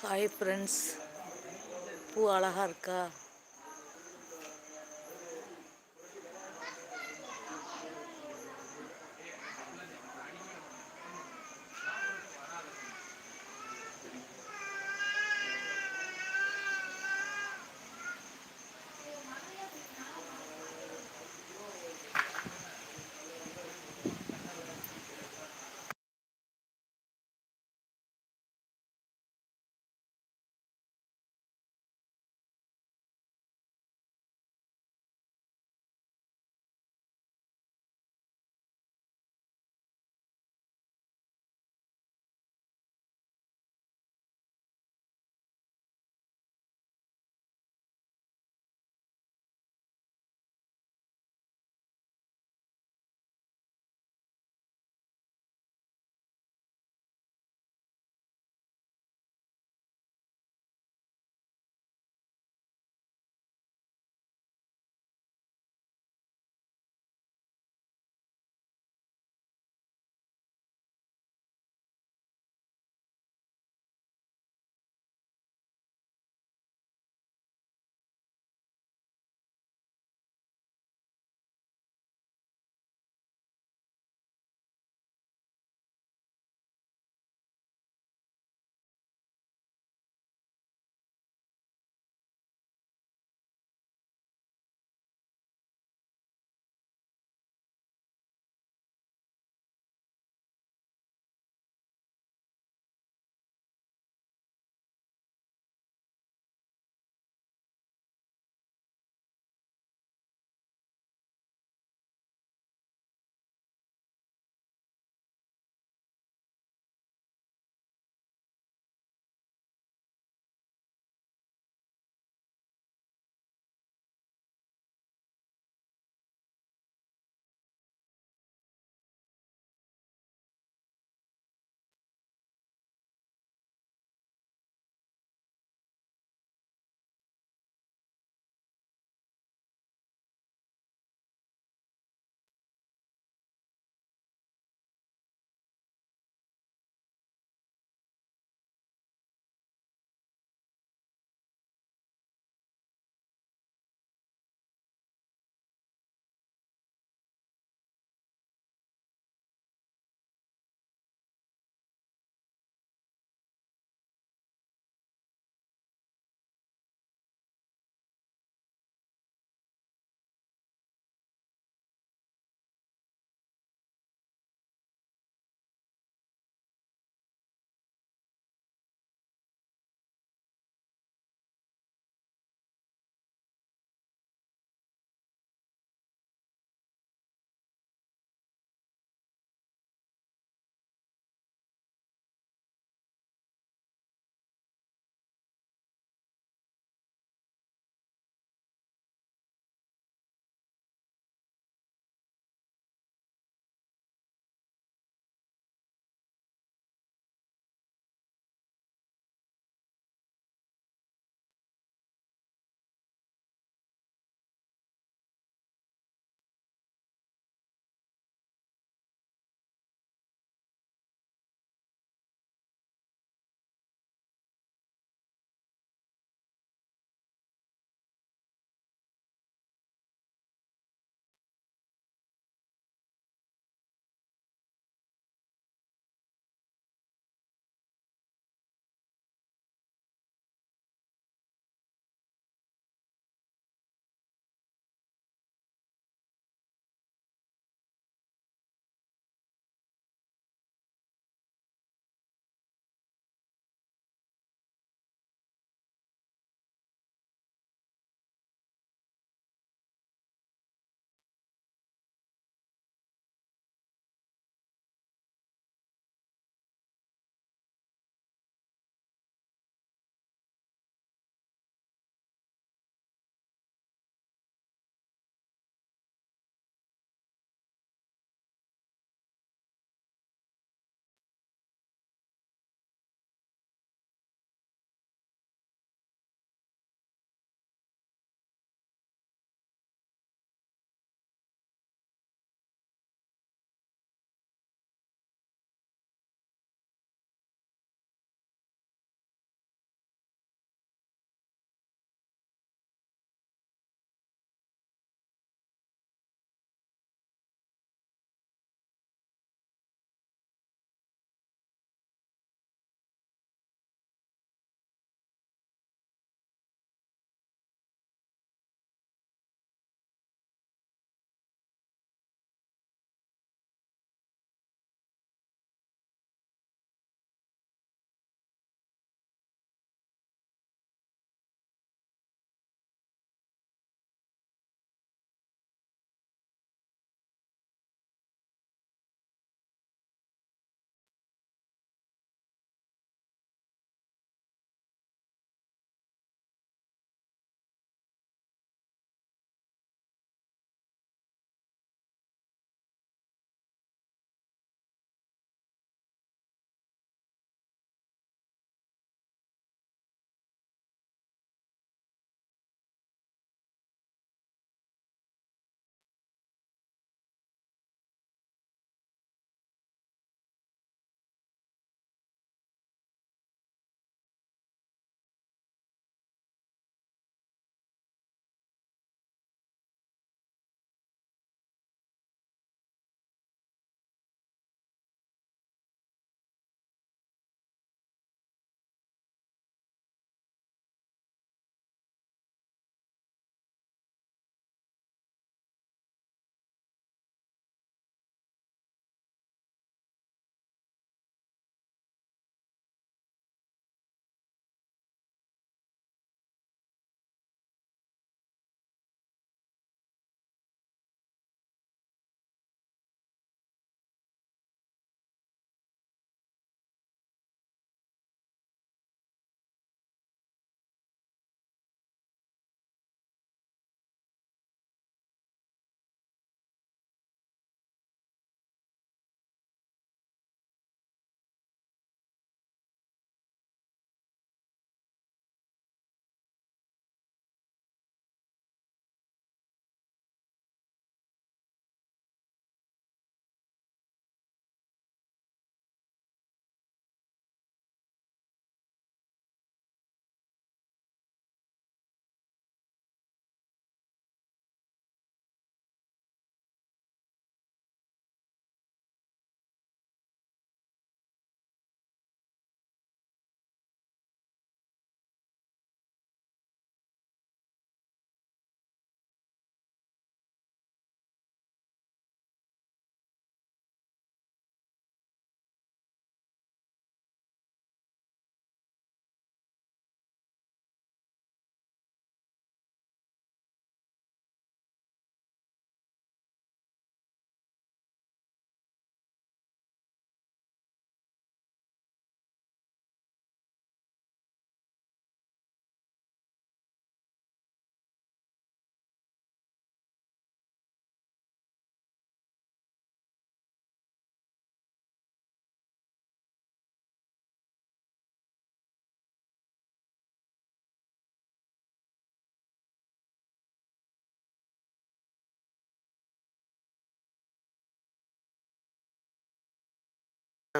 Hi friends பூ அழகா இருக்கா?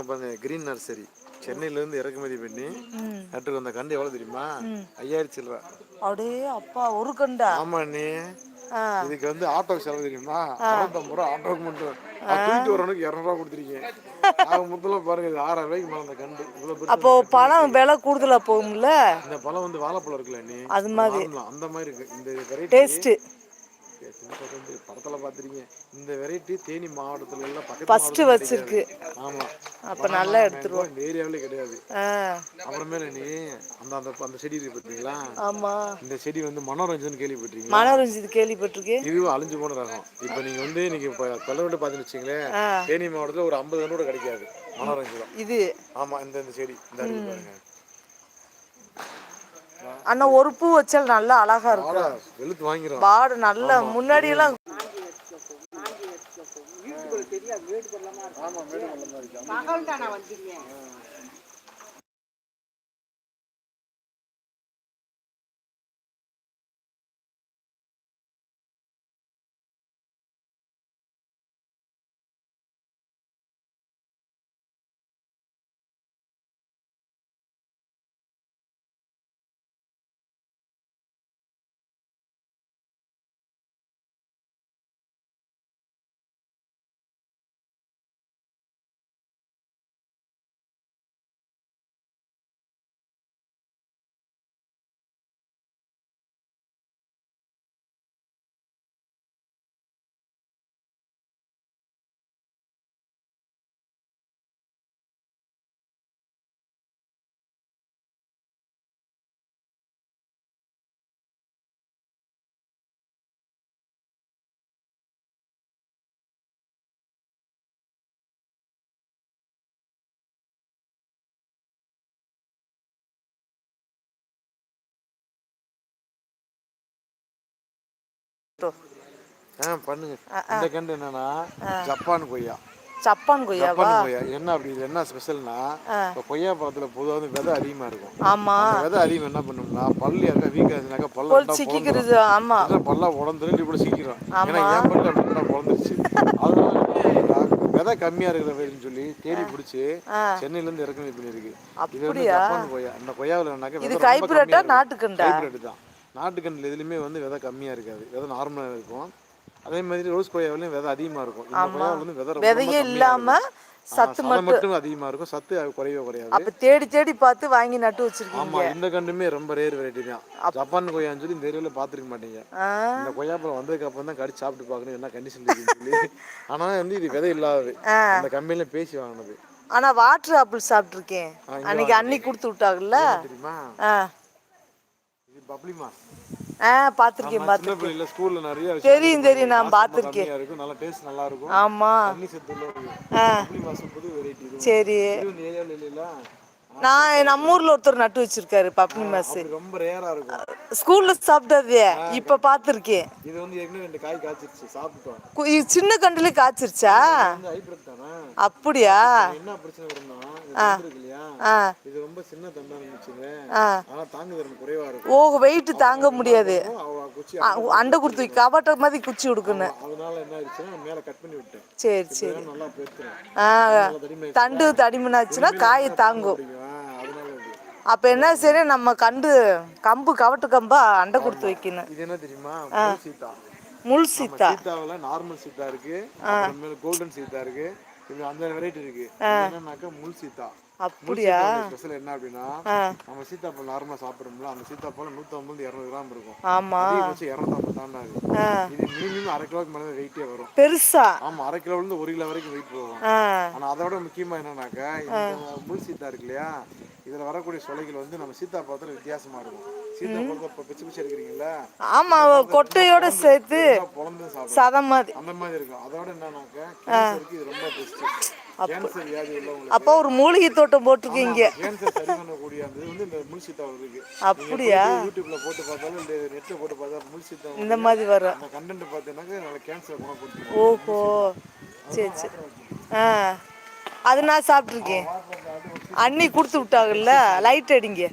பாருங்க கிரீன் நர்சரி சென்னையில இருந்து இறக்குமதி பண்ணி நட்டு வந்த கண்டு எவ்வளவு தெரியுமா? ஐயாயிரம் சில்லற. அடே அப்பா ஒரு கண்டா ஆமா ஆ. இதுக்கு வந்து ஆட்டோ செலவு தெரியுமா? அறுநூத்தம்பது ரூபா ஆட்டோக்கு மட்டும். தூக்கிட்டு வரவனுக்கு இரநூறுவா கொடுத்துருக்கீங்க ஆக மொத்தம் பாருங்க இது ஆறாயிரம் ரூபாய்க்கு மேல அந்த கண்டு இவ்வளவு பெருசு அப்போ பழம் விலை கூடுதலா போகும்ல? இந்த பழம் வந்து வாழைப்பழம் இருக்குல்ல அண்ணி. அது மாதிரி. அந்த மாதிரி இருக்கு. இந்த டேஸ்ட்டு வந்து படத்துல பாத்திருக்கீங்க இந்த வெரைட்டி தேனி மாவட்டத்துல எல்லாம் மாவட்டத்துல வச்சிருக்கு. கிடைக்காது. ஆமா. அப்ப நல்லா எடுத்துருவோம். இந்த ஏரியாவிலே கிடையாது. அப்புறமேல நீ அந்த அந்த அந்த செடி இருக்கு பார்த்தீங்களா ஆமா. இந்த செடி வந்து மனோரஞ்சன் கேள்விப்பட்டிருக்கீங்களா? மனோரஞ்சித் கேள்விப்பட்டிருக்கேன் இதுவும் அழிஞ்சு போன ரகம். இப்போ நீங்க வந்து நீங்க இப்போ கொல்லவட்டு பார்த்துன்னு வச்சுங்களேன். தேனி மாவட்டத்தில் ஒரு ஐம்பது கண்ணோட கிடைக்காது. மனோரஞ்சன் இது. ஆமா இந்த இந்த செடி. இந்த பாருங்க. ஆனா ஒரு பூ வச்சால் நல்லா அழகா இருக்கும் பாடு நல்லா முன்னாடி எல்லாம் ஆமா மேடு வெள்ளமா இருக்கு ஆ பண்ணுங்க. இந்த கண்டு என்னன்னா ஜப்பான் கொய்யா. சப்பான் கொய்யாவா? ஜப்பான் கொய்யா. என்ன அப்படி இது என்ன ஸ்பெஷல்னா இப்போ கொய்யா பழத்துல பொதுவாக வந்து விதை அதிகமா இருக்கும். ஆமா. விதை அதிகம் என்ன பண்ணும்னா பல்லு யாருக்கா வீக்கா இருந்துச்சுனாக்கா பல்ல சிக்கிக்கிறது ஆமா. பல்லா உடந்துரும் இப்படி சீக்கிரம். ஏன்னா பல்லு அதனால பண்ணுறா, விதை கம்மியா இருக்கிற வரைன்னு சொல்லி தேடி பிடிச்சி சென்னையில இருந்து இறக்குமதி பண்ணிருக்கு இது வந்து ஜப்பான் கொய்யா. கொய்யாவில் என்னக்கா இது கைப்புரட்டா. நாட்டுக்கண்டா? தான். நாட்டுக்கண்ணில் எதுலையுமே வந்து விதை கம்மியா இருக்காது. விதை நார்மலாக இருக்கும். அதே மாதிரி ரோஸ் கொய்யாவிலையும் விதை அதிகமா இருக்கும். இந்த கொய்யாவில் வந்து விதை விதையே கம்மியா இல்லாம இருக்கும். ஆ, சத்து சதை மட்டும் அதிகமா இருக்கும். சத்து குறையவே குறையாது. அப்ப தேடி தேடி பார்த்து வாங்கி நட்டு வச்சிருக்கீங்க. ஆமா இந்த கண்டுமே ரொம்ப ரேர் வெரைட்டி தான். ஜப்பான் கொய்யான்னு சொல்லி இந்த ஏரியாவில் பார்த்துருக்க மாட்டீங்க. இந்த கொய்யாப்பழம் வந்ததுக்கு அப்புறம் தான் கடிச்சு சாப்பிட்டு பார்க்கணும் என்ன கண்டிஷன் இருக்குன்னு சொல்லி. ஆனா வந்து இது விதை இல்லாதது. அந்த கம்பெனில பேசி வாங்கினது. ஆனா வாட்டர் ஆப்பிள் சாப்பிட்டுருக்கேன். அன்னைக்கு அன்னி கொடுத்து விட்டாங்கல்ல. தெரியுமா? ஆ பார்த்துருக்கேன் சின்ன பார்த்து பிள்ளைல ஸ்கூல்ல நிறைய தெரியும், தெரியும், நான் பார்த்திருக்கேன். கம்மியா இருக்கும். நல்ல டேஸ்ட் நல்லா இருக்கும். ஆமா. தண்ணி சத்து வெரைட்டி சரி. நான் நம்ம ஊர்ல ஒருத்தர் நட்டு வச்சிருக்காரு பப்னி மாஸ் ரொம்ப ரேரா இருக்கும். ஸ்கூல்ல சாப்பிட்டது இப்ப பார்த்துருக்கேன் இது வந்து ஏற்கனவே ரெண்டு காய் காய்ச்சிருச்சு சாப்பிட்டோம். கு- இது சின்ன கண்டுல காய்ச்சிருச்சா? அப்படியா? என்ன பிரச்சனை வரும்னா இது ரொம்ப சின்ன ஓ வெயிட் தாங்க முடியாது. அண்டை கொடுத்து கவாட்ட மாதிரி குச்சி கொடுக்கணும் அதனால என்ன ஆயிடுச்சுன்னா மேல கட் பண்ணி விட்டேன் சரி சரி. நல்லா பேசுறேன் தண்டு தடிமனாச்சுன்னா காய் தாங்கும். அப்ப என்ன சரி நம்ம கண்டு கம்பு கவட்டு கம்பா அண்டை கொடுத்து வைக்கணும். இது என்ன தெரியுமா? முள் சீத்தா. முள் நார்மல் சீத்தா இருக்கு. கோல்டன் சீத்தா இருக்கு. அந்த வெரைட்டி இருக்கு. என்னன்னாக்கா முள் அப்படியா? ஸ்பெஷல் என்ன அப்படின்னா நம்ம சீத்தாப்பழம் நார்மலா சாப்பிடுறோம்ல அந்த சீத்தாப்பழம் நூற்றம்பது இரநூறு கிராம் இருக்கும். ஆமா. இரநூத்தம்பது தாண்டாது இது மினிமம் அரை கிலோக்கு மேலே வெயிட்டே வரும். பெருசா? ஆமா அரை கிலோல இருந்து ஒரு கிலோ வரைக்கும் வெயிட் போகும். ஆனா அதோட முக்கியமா என்னன்னாக்கா முள் சீத்தா இருக்கு இல்லையா இதுல வரக்கூடிய சொலைகள் வந்து நம்ம சீத்தா பழத்துல வித்தியாசமா இருக்கும். சீத்தா பழத்தை இப்போ பிச்சு பிச்சு எடுக்கிறீங்களா ஆமா கொட்டையோட சேர்த்து அந்த மாதிரி இருக்கும். அதோட என்னன்னாக்கா இது ரொம்ப பெஸ்ட் உள்ளவங்களுக்கு அப்போ ஒரு மூலிகை தோட்டம் போட்டிருக்கீங்க. அப்படியா? இந்த மாதிரி வரும் ஓஹோ. சரி சரி. ஆ. அது நான் சாப்பிட்ருக்கேன் அண்ணி கொடுத்து விட்டாங்கல்ல லைட் அடிங்க.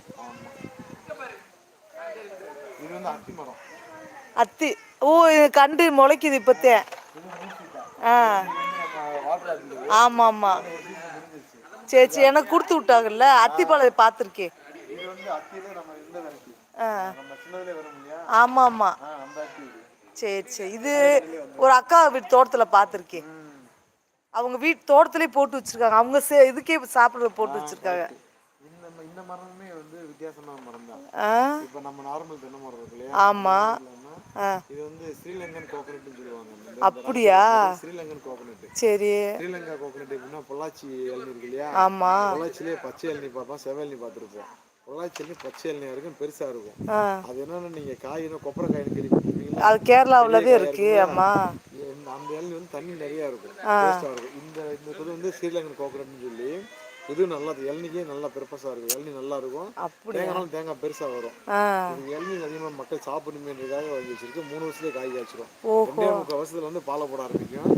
அத்தி ஓ இது கண்டு முளைக்குது இப்போத்தே. ஆ. ஆமாம் ஆமாம் சரி சரி எனக்கு கொடுத்து விட்டாங்கல்ல அத்திப்பழம் பார்த்துருக்கேன். ஆமாம் ஆமாம் சரி சரி இது ஒரு அக்கா வீட்டு தோட்டத்தில் பார்த்துருக்கேன். அவங்க வீட்டு தோட்டத்திலே போட்டு வச்சிருக்காங்க. அவங்க இதுக்கே சாப்பிட்ற போட்டு வச்சிருக்காங்க. இந்த ம- இந்த மரமுமே வந்து வித்தியாசமான மரம் தான் இப்போ நம்ம நார்மல் தென்னை மரம் இருக்கு இல்லையா? ஆமாம் இது வந்து ஸ்ரீலங்கன் கோகனட்னு சொல்லுவாங்க. அப்படியா? ஸ்ரீலங்கன் கோகனட் சரி. ஸ்ரீலங்கா கோகனட் எப்படின்னா பொள்ளாச்சி இளநீர் இருக்கு இல்லையா? ஆமாம் பொள்ளாச்சிலே பச்சை இளநீ பார்ப்போம் செவல்னி பார்த்துருப்போம். பொள்ளாச்சி பச்சை இளநீ வரைக்கும் பெருசா இருக்கும். அது என்னன்னா நீங்க காயினா கொப்பரை காயின்னு கேள்விப்பட்டிருக்கீங்களா அது கேரளாவுலதே இருக்கு இந்த- அந்த இளநீ வந்து தண்ணி நிறைய இருக்கும் இந்த இந்த இது வந்து ஸ்ரீலங்கன் கோகனட்னு சொல்லி இது நல்லா இளநிக்கே நல்லா பெருப்பஸா இருக்கும். இளநீ நல்லா இருக்கும். அப்படி தேங்காய் தேங்காய் பெருசா வரும். இது இளநீ அதிகமாக மக்கள் சாப்பிடணுமேன்றதுக்காக வாங்கி வச்சிருக்கு. மூணு வருஷத்துலேயே காய் காய்ச்சிரும். ரெண்டே முக்கால் வருஷத்துல வந்து பாலை போட ஆரம்பிக்கும்.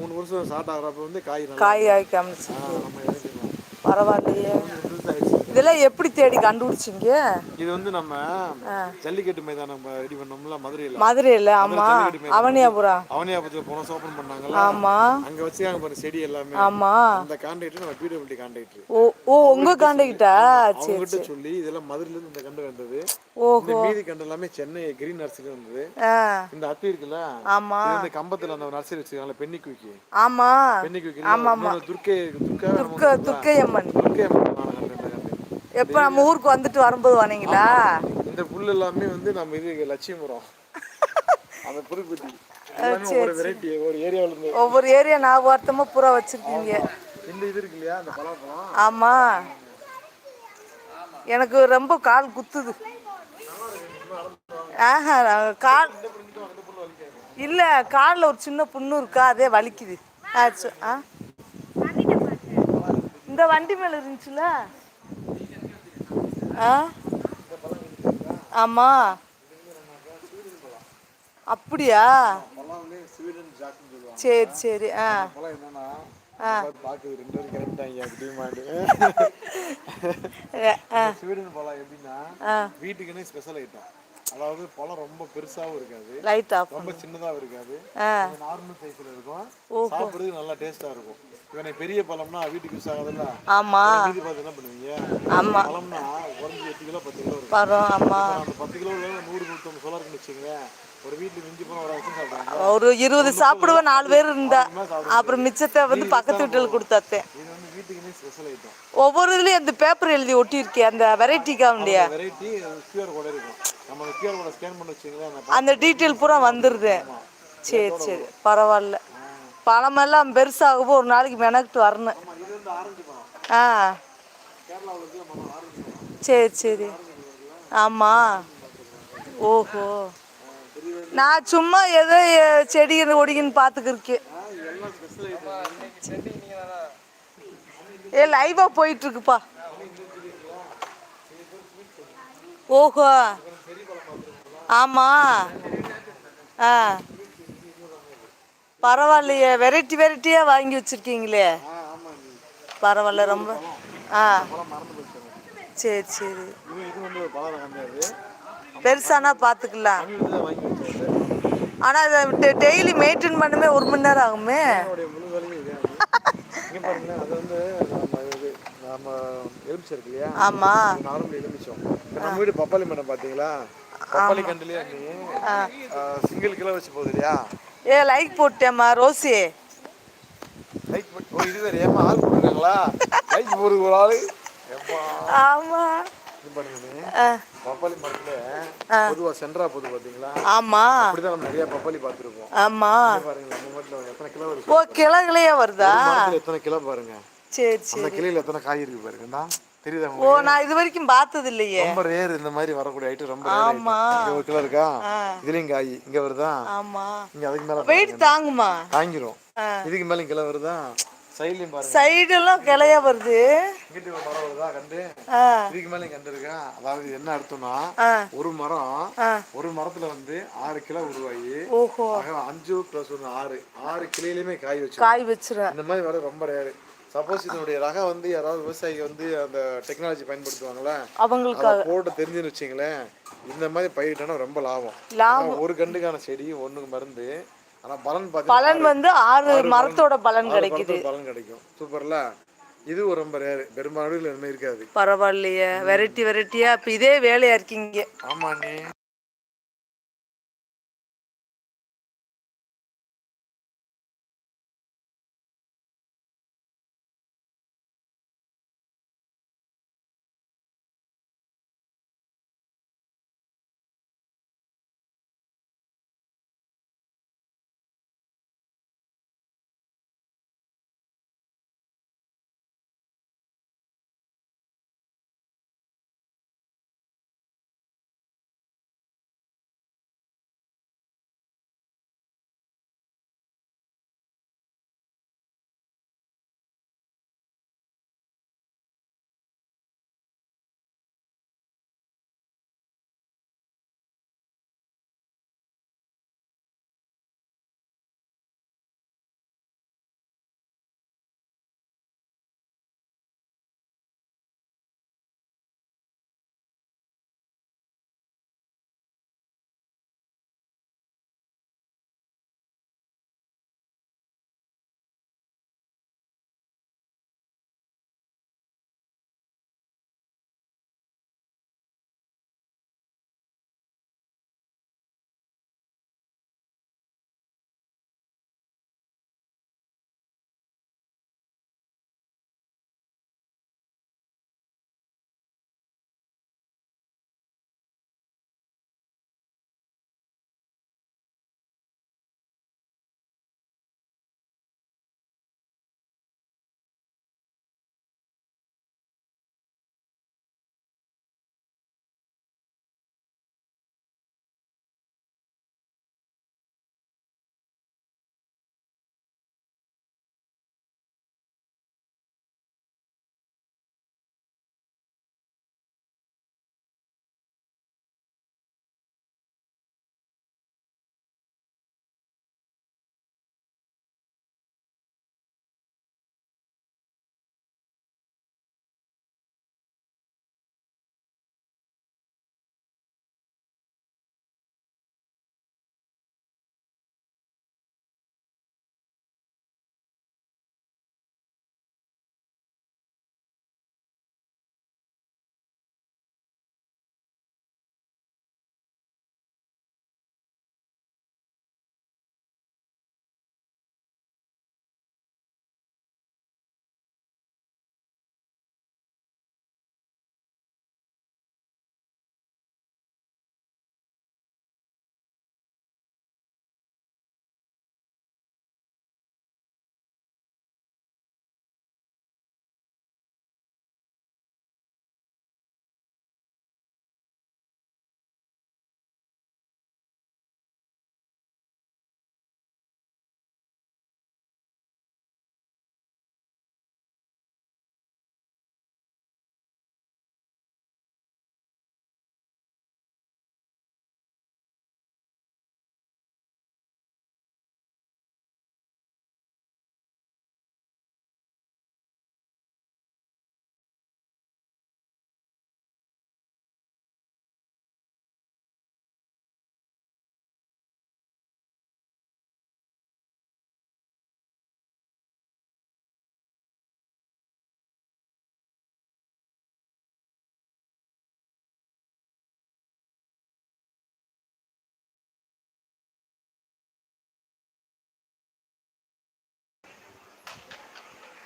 மூணு வருஷம் ஸ்டார்ட் ஆகிறப்ப வந்து காய் காய் ஆ, நம்ம பரவாயில்லையே. இதெல்லாம் எப்படி தேடி கண்டுபிடிச்சிங்க? இது வந்து நம்ம ஜல்லிக்கட்டு மைதானம் ரெடி பண்ணோம்ல மதுரையில. மதுரையில் ஆமா. அவனியாபுரம் அவனியாபுரத்தில் போனோம் ஓப்பன் பண்ணாங்கல்ல. ஆமா. அங்க வச்சுக்காங்க பாரு செடி எல்லாமே. ஆமா. அந்த கான்ட்ராக்டர் நம்ம பிடபிள்யூடி கான்ட்ராக்டர் ஓ ஓ உங்க காண்டகிட்டா சரி அவங்ககிட்ட சொல்லி இதெல்லாம் மதுரையில இருந்து இந்த கண்டு வந்தது. ஓஹோ. இந்த மீதி கண்டு எல்லாமே சென்னை கிரீன் நர்சரி வந்தது இந்த அத்தி இருக்குல்ல? ஆமா. இது வந்து கம்பத்துல அந்த நர்சரி வச்சிருக்காங்கல்ல பென்னி குவிக்கி ஆமா பென்னி குவிக்கி துர்க்கை துர்க்கா துர்க்க துர்க்கையம்மன் துர்க்கை அம்மன் இந்த கண்டு எப்போ நம்ம ஊருக்கு வந்துட்டு வரும்போது வந்தீங்களா இந்த புல் எல்லாமே வந்து நம்ம இது லட்சியபுரம். அந்த எல்லாமே ஒவ்வொரு வெரைட்டி ஒரு ஏரியாவுல இருந்து. ஒவ்வொரு ஏரியா ஞாபகார்த்தமா பூரா வச்சிருக்கீங்க. இந்த இது இருக்கு இல்லையா? அந்த பலாப்பழம். ஆமா. எனக்கு ரொம்ப கால் குத்துது. ஆஹா நான் கால் இல்ல காலில் ஒரு சின்ன புண்ணு இருக்கா? அதே வலிக்குது. ஆ சு- ஆ. இந்த வண்டி மேல இருந்துச்சுல? ஆ? ஆமா. அப்படியா? சரி சரி ஆ. பாக்குது ரெண்டு பேரும் கிளம்பிட்டாங்க டிமாண்டு ஸ்வீடன் பழம் எப்படின்னா ஆ. வீட்டுக்குன்னே ஸ்பெஷல் ஐட்டம் அதாவது பழம் ரொம்ப பெருசாவும் இருக்காது. லைட் ஆஃப் ரொம்ப சின்னதாவும் இருக்காது. நார்மல் சைஸ்ல இருக்கும். சாப்பிடுறதுக்கு நல்லா டேஸ்டா இருக்கும். இவனை பெரிய பழம்னா வீட்டுக்கு யூஸ் ஆகாதுல்ல? ஆமா. மீதி பார்த்து என்ன பண்ணுவீங்க? ஆமா. பழம்னா குறைஞ்சி எட்டு கிலோ பத்து கிலோ இருக்கும். வரோம் ஆமா. அந்த பத்து கிலோ நூறு நூற்றம்பது சொல்ல இருக்குன்னு வச்சுங்களேன் ஒரு வீட்டுக்கு மிஞ்சி போன ஒரு வச்சு சாப்பிடுவாங்க. ஒரு இருபது சாப்பிடுவேன் நாலு பேர் இருந்தா அப்புறம் மிச்சத்தை வந்து பக்கத்து வீட்டில் கொடுத்தாத்தேன் இது வந்து வீட்டுக்குன்னே ஸ்பெஷல் ஐட்டம் ஒவ்வொரு இதுலயும் அந்த பேப்பர் எழுதி ஒட்டியிருக்கேன் அந்த வெரைட்டிக்காக வெரைட்டி கியூஆர் கோட இருக்கும். அந்த டீட்டெயில் பூரா வந்துருது. சரி சரி. பரவாயில்ல. பழமெல்லாம் பெருசாகவும் ஒரு நாளைக்கு மெனக்கிட்டு வரணும். ஆ. சரி சரி. ஆமாம் ஓஹோ. நான் சும்மா ஏதோ எ- செடி ஒடிங்கன்னு பார்த்துக்கிருக்கேன் ஏ லைவா போயிட்டு இருக்குப்பா. ஓஹோ. ஆமா. ஆ. பரவாயில்லையே. வெரைட்டி வெரைட்டியா வாங்கி வச்சிருக்கீங்களே. ஆமாம் பரவாயில்ல ரொம்ப. ஆ. சரி சரி. இது இது பெருசானா பார்த்துக்கலாம் ஆனால் அதை டெய்லி மெயின்டைன் பண்ணவே ஒரு மணி நேரம் ஆகுமே. இதே இது ஆமாம் நார்மல் எலுமிச்சம் நம்ம வீடு பப்பாளி மரம் பார்த்தீங்களா பப்பாளி கண்டுலேயே சிங்கிள் கிலோ வச்சு போகுது இல்லையா ஏ லைக் போட்டேம்மா ரோசி லைக் ஓ இது வேறு ஏமா ஆள் போட்டுருக்காங்களா? லைக் போடுறது ஒரு ஆள். ஏப்பா ஆமாம் இது பண்ணுங்க நீ. ஆ. பப்பாளி மரத்துல பொதுவா சென்ட்ரா பொது பார்த்தீங்களா ஆமாம் அப்படிதான் நம்ம நிறைய பப்பாளி பார்த்துருப்போம் ஆமாம் பாருங்க நம்ம வீட்டில் எத்தனை கிலோ இருக்கு? ஓ கிழங்குலையே வருதா? எத்தனை கிலோ பாருங்க. சரி சரி. அந்த கிளையில எத்தனை காய் இருக்கு பாருங்கண்ணா? தெரியுதா ஓ நான் இது வரைக்கும் பார்த்தது இல்லையே. ரொம்ப ரேர் இந்த மாதிரி வரக்கூடிய ஐட்டம் ரொம்ப ரேர் ஆமா. ஒரு கிலோ இருக்கா. இதுலயும் காய் இங்க வருதா? ஆமாம் இங்க அதுக்கு மேல வெயிட் தாங்குமா? தாங்கிரும். இதுக்கு மேல கிலோ வருதா? சைட்லயும் பாருங்க. சைடெல்லாம் கிளையா வருது. இங்கிட்டு ஒரு மரம் வருதா? கண்டு. இதுக்கு மேல கண்டு இருக்கா? அதாவது என்ன அர்த்தம்னா ஒரு மரம் ஒரு மரத்துல வந்து ஆறு கிலோ உருவாகி ஓஹோ. அஞ்சு பிளஸ் ஒன்று ஆறு ஆறு கிளையிலுமே காய் வச்சு காய் வச்சிரும். இந்த மாதிரி வர ரொம்ப ரேரு சப்போஸ் இதனுடைய ரகம் வந்து யாராவது விவசாயி வந்து அந்த டெக்னாலஜி பயன்படுத்துவாங்களே அவங்களுக்கு போட்டு தெரிஞ்சுன்னு வச்சிங்களேன் இந்த மாதிரி பயிரிட்டோன்னா ரொம்ப லாபம். லாபம். ஒரு கண்டுக்கான செடி ஒண்ணுக்கு மருந்து ஆனா பலன் பலன் வந்து ஆறு மரத்தோட பலன் கிடைக்குது. பலன் கிடைக்கும். சூப்பர்ல? இது ஒரு ரொம்ப ரேரு பெரும்பாலும் இருக்காது. பரவாயில்லையே வெரைட்டி வெரைட்டியா இப்போ இதே வேலையா இருக்கீங்க. ஆமா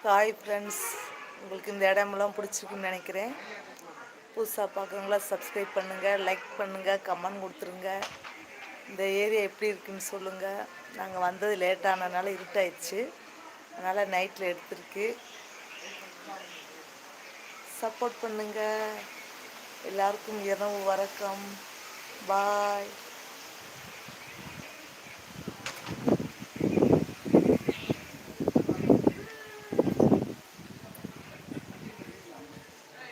ஹாய் ஃப்ரெண்ட்ஸ் உங்களுக்கு இந்த இடமெல்லாம் பிடிச்சிருக்குன்னு நினைக்கிறேன். புதுசாக பார்க்குறவங்களா சப்ஸ்கிரைப் பண்ணுங்கள் லைக் பண்ணுங்கள் கமெண்ட் கொடுத்துருங்க. இந்த ஏரியா எப்படி இருக்குன்னு சொல்லுங்கள் நாங்கள் வந்தது லேட் ஆனதுனால இருட்டாயிடுச்சு. அதனால் நைட்டில் எடுத்துருக்கு. சப்போர்ட் பண்ணுங்கள் எல்லாருக்கும் இரவு வணக்கம். பாய்